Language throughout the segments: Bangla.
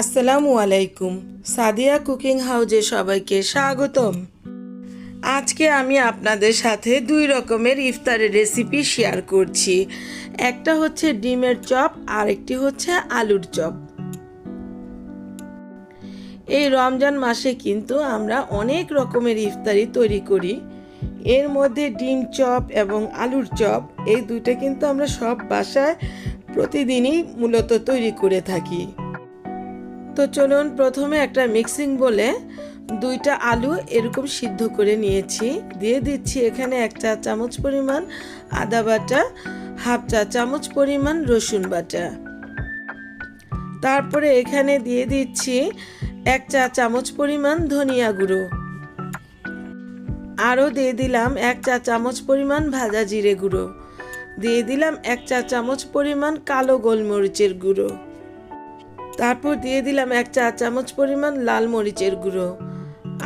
আসসালামু আলাইকুম। সাদিয়া কুকিং হাউজে সবাইকে স্বাগতম। আজকে আমি আপনাদের সাথে দুই রকমের ইফতারের রেসিপি শেয়ার করছি। একটা হচ্ছে ডিমের চপ আর একটি হচ্ছে আলুর চপ। এই রমজান মাসে কিন্তু আমরা অনেক রকমের ইফতারি তৈরি করি। এর মধ্যে ডিম চপ এবং আলুর চপ, এই দুইটা কিন্তু আমরা সব বাসায় প্রতিদিনই মূলত তৈরি করে থাকি। তো চলুন প্রথমে একটা মিক্সিং বলে দুইটা আলু এরকম সিদ্ধ করে নিয়েছি। দিয়ে দিচ্ছি এখানে এক চা চামচ পরিমাণ আদা বাটা, হাফ চা চামচ পরিমাণ রসুন বাটা। তারপরে এখানে দিয়ে দিচ্ছি এক চা চামচ পরিমাণ ধনিয়া গুঁড়ো। আরও দিয়ে দিলাম এক চা চামচ পরিমাণ ভাজা জিরে গুঁড়ো। দিয়ে দিলাম এক চা চামচ পরিমাণ কালো গোলমরিচের গুঁড়ো। তারপর দিয়ে দিলাম এক চা চামচ পরিমাণ লাল মরিচের গুঁড়ো।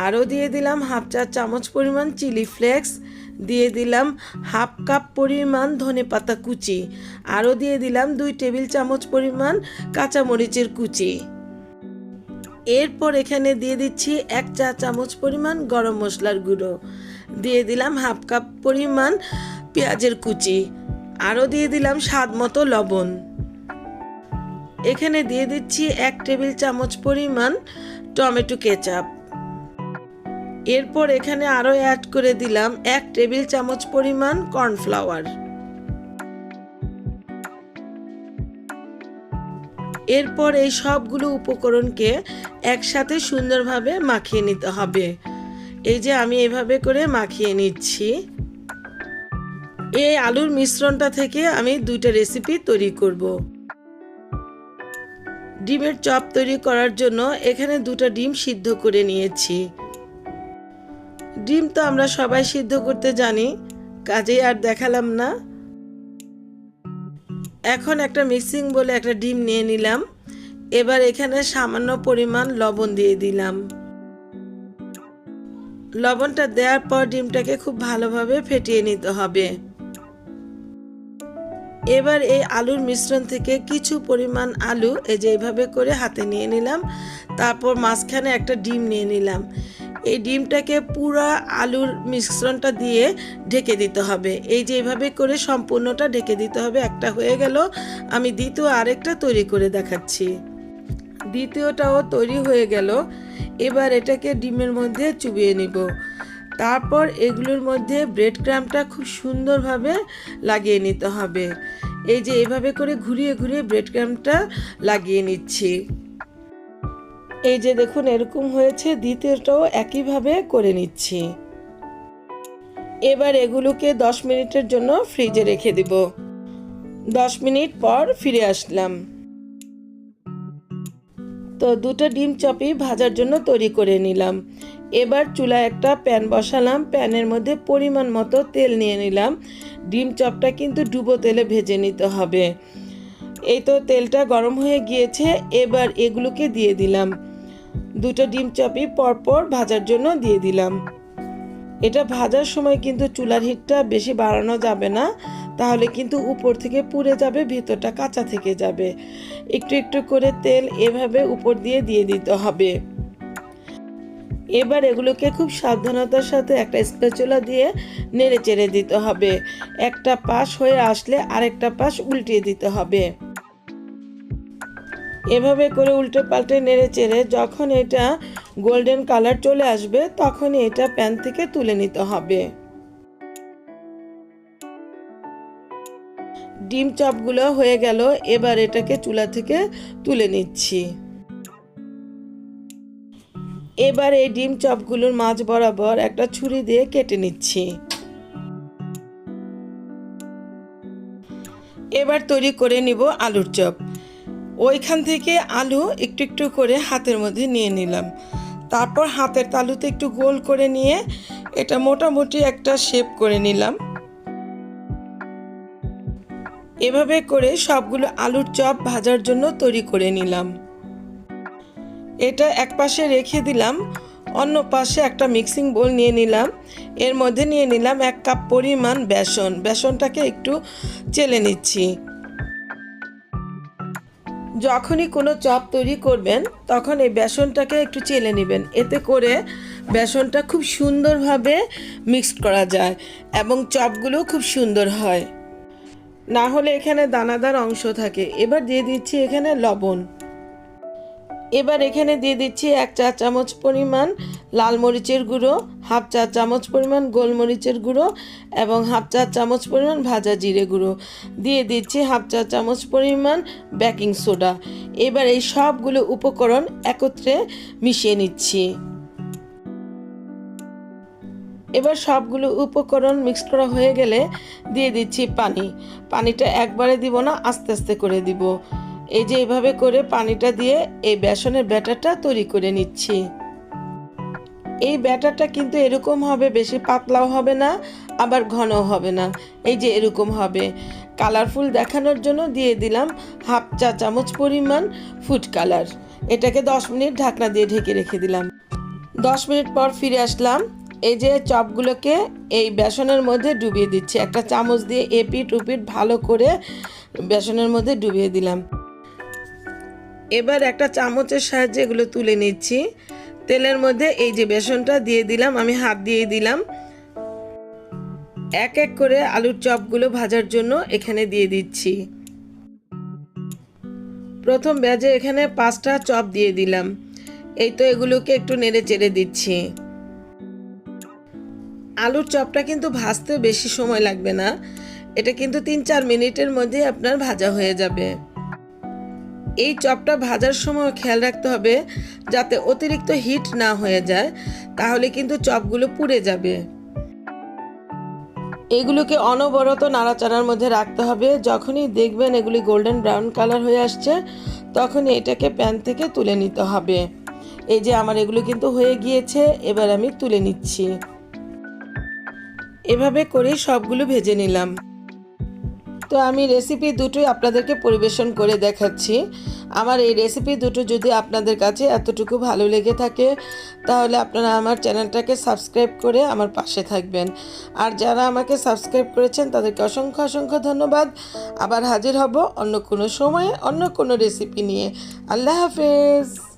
আরও দিয়ে দিলাম হাফ চা চামচ পরিমাণ চিলি ফ্লেক্স। দিয়ে দিলাম হাফ কাপ পরিমাণ ধনে পাতা কুচি। আরও দিয়ে দিলাম দুই টেবিল চামচ পরিমাণ কাঁচা মরিচের কুচি। এরপর এখানে দিয়ে দিচ্ছি এক চা চামচ পরিমাণ গরম মশলার গুঁড়ো। দিয়ে দিলাম হাফ কাপ পরিমাণ পেঁয়াজের কুচি। আরও দিয়ে দিলাম স্বাদ মতো লবণ। এখানে দিয়ে দিচ্ছি এক টেবিল চামচ পরিমাণ টমেটো কেচাপ। এরপর এখানে আরও অ্যাড করে দিলাম এক টেবিল চামচ পরিমাণ কর্নফ্লাওয়ার। এরপর এই সবগুলো উপকরণকে একসাথে সুন্দরভাবে মাখিয়ে নিতে হবে। এই যে আমি এভাবে করে মাখিয়ে নিচ্ছি। এই আলুর মিশ্রণটা থেকে আমি দুইটা রেসিপি তৈরি করব। ডিমের চপ তৈরি করার জন্য এখানে দুটো ডিম সিদ্ধ করে নিয়েছি। ডিম তো আমরা সবাই সিদ্ধ করতে জানি, কাজেই আর দেখালাম না। এখন একটা মিক্সিং বলে একটা ডিম নিয়ে নিলাম। এবার এখানে সামান্য পরিমাণ লবণ দিয়ে দিলাম। লবণটা দেওয়ার পর ডিমটাকে খুব ভালোভাবে ফেটিয়ে নিতে হবে। এবার এই আলুর মিশ্রণ থেকে কিছু পরিমাণ আলু এই যে এইভাবে করে হাতে নিয়ে নিলাম। তারপর মাঝখানে একটা ডিম নিয়ে নিলাম। এই ডিমটাকে পুরা আলুর মিশ্রণটা দিয়ে ঢেকে দিতে হবে। এই যে এইভাবে করে সম্পূর্ণটা ঢেকে দিতে হবে। একটা হয়ে গেল। আমি দ্বিতীয় আরেকটা তৈরি করে দেখাচ্ছি। দ্বিতীয়টাও তৈরি হয়ে গেল। এবার এটাকে ডিমের মধ্যে চুবিয়ে নিব। তারপর এগুলোর মধ্যে ব্রেড ক্রামটা খুব সুন্দরভাবে লাগিয়ে নিতে হবে। এই যে এভাবে করে ঘুরিয়ে ঘুরিয়ে ব্রেড ক্রামটা লাগিয়ে নিচ্ছি। এই যে দেখুন, এরকম হয়েছে, দ্বিতীয়টাও একইভাবে করে নিচ্ছি। এবার এগুলোকে দশ মিনিটের জন্য ফ্রিজে রেখে দিব। দশ মিনিট পর ফিরে আসলাম। তো দুটো ডিম চপই ভাজার জন্য তৈরি করে নিলাম। এবার চুলায় একটা প্যান বসালাম, প্যানের মধ্যে পরিমাণ মতো তেল নিয়ে নিলাম। ডিম চপটা কিন্তু ডুবো তেলে ভেজে নিতে হবে। এই তো তেলটা গরম হয়ে গিয়েছে, এবার এগুলোকে দিয়ে দিলাম। দুটো ডিম চপই পরপর ভাজার জন্য দিয়ে দিলাম। এটা ভাজার সময় কিন্তু চুলার হিটটা বেশি বাড়ানো যাবে না, তাহলে কিন্তু উপর থেকে পুড়ে যাবে, ভেতরটা কাঁচা থেকে যাবে। একটু একটু করে তেল এভাবে উপর দিয়ে দিয়ে দিতে হবে। এবার এগুলোকে খুব সাবধানতার সাথে একটা স্পেচুলা দিয়ে নেড়ে চেড়ে দিতে হবে। একটা পাশ হয়ে আসলে আরেকটা পাশ উল্টিয়ে দিতে হবে। এভাবে করে উল্টে পাল্টে নেড়ে চেড়ে যখন এটা গোল্ডেন কালার চলে আসবে, তখনই এটা প্যান থেকে তুলে নিতে হবে। ডিম চপগুলো হয়ে গেল, এবার এটাকে চুলা থেকে তুলে নিচ্ছি। এবার এই ডিম চপগুলোর মাঝ বরাবর একটা ছুরি দিয়ে কেটে নিচ্ছি। এবার তৈরি করে নিব আলুর চপ। ওইখান থেকে আলু একটু একটু করে হাতের মধ্যে নিয়ে নিলাম। তারপর হাতের তালুতে একটু গোল করে নিয়ে এটা মোটামুটি একটা শেপ করে নিলাম। এভাবে করে সবগুলো আলুর চপ ভাজার জন্য তৈরি করে নিলাম। এটা এক পাশে রেখে দিলাম, অন্য পাশে একটা মিক্সিং বোল নিয়ে নিলাম। এর মধ্যে নিয়ে নিলাম এক কাপ পরিমাণ বেসন। বেসনটাকে একটু চেলে নিচ্ছি। যখনই কোনো চপ তৈরি করবেন, তখন এই বেসনটাকে একটু চেলে নেবেন। এতে করে বেসনটা খুব সুন্দরভাবে মিক্সড করা যায় এবং চপগুলো খুব সুন্দর হয়। না হলে এখানে দানাদার অংশ থাকে। এবার দিয়ে দিচ্ছি এখানে লবণ। এবার এখানে দিয়ে দিচ্ছি এক চা চামচ পরিমাণ লাল মরিচের গুঁড়ো, হাফ চা চামচ পরিমাণ গোলমরিচের গুঁড়ো এবং হাফ চা চামচ পরিমাণ ভাজা জিরে গুঁড়ো। দিয়ে দিচ্ছি হাফ চা চামচ পরিমাণ বেকিং সোডা। এবার এই সবগুলো উপকরণ একত্রে মিশিয়ে নিচ্ছি। এবার সবগুলো উপকরণ মিক্স করা হয়ে গেলে দিয়ে দিচ্ছি পানি। পানিটা একবারে দিব না, আস্তে আস্তে করে দিব। এই যে এভাবে করে পানিটা দিয়ে এই বেসনের ব্যাটারটা তৈরি করে নিচ্ছি। এই ব্যাটারটা কিন্তু এরকম হবে, বেশি পাতলাও হবে না, আবার ঘনও হবে না। এই যে এরকম হবে। কালারফুল দেখানোর জন্য দিয়ে দিলাম হাফ চা চামচ পরিমাণ ফুড কালার। এটাকে দশ মিনিট ঢাকনা দিয়ে ঢেকে রেখে দিলাম। দশ মিনিট পর ফিরে আসলাম। এই যে চপগুলোকে এই বেসনের মধ্যে ডুবিয়ে দিচ্ছি। একটা চামচ দিয়ে এপিট উপিট ভালো করে বেসনের মধ্যে ডুবিয়ে দিলাম। এবার একটা চামচের সাহায্যে এগুলো তুলে নিচ্ছি। তেলের মধ্যে এই যে বেসনটা দিয়ে দিলাম, আমি হাত দিয়ে দিলাম। এক এক করে আলুর চপগুলো ভাজার জন্য এখানে দিয়ে দিচ্ছি। প্রথম ব্যাজে এখানে পাঁচটা চপ দিয়ে দিলাম। এই তো এগুলোকে একটু নেড়ে চেড়ে দিচ্ছি। আলুর চপটা কিন্তু ভাজতে বেশি সময় লাগবে না। এটা কিন্তু তিন চার মিনিটের মধ্যে আপনার ভাজা হয়ে যাবে। এই চপটা ভাজার সময় খেয়াল রাখতে হবে যাতে অতিরিক্ত হিট না হয়ে যায়, তাহলে কিন্তু চপগুলো পুড়ে যাবে। এগুলোকে অনবরত নাড়াচাড়ার মধ্যে রাখতে হবে। যখনই দেখবেন এগুলি গোল্ডেন ব্রাউন কালার হয়ে আসছে, তখনই এটাকে প্যান থেকে তুলে নিতে হবে। এই যে আমার এগুলো কিন্তু হয়ে গিয়েছে, এবার আমি তুলে নিচ্ছি। এভাবে করে সবগুলো ভেজে নিলাম। তো আমি রেসিপি দুটোই আপনাদেরকে পরিবেশন করে দেখাচ্ছি। আমার এই রেসিপি দুটো যদি আপনাদের কাছে এতটুকু ভালো লেগে থাকে, তাহলে আপনারা আমার চ্যানেলটাকে সাবস্ক্রাইব করে আমার পাশে থাকবেন। আর যারা আমাকে সাবস্ক্রাইব করেছেন, তাদেরকে অসংখ্য অসংখ্য ধন্যবাদ। আবার হাজির হব অন্য কোনো সময়ে অন্য কোনো রেসিপি নিয়ে। আল্লাহ হাফেজ!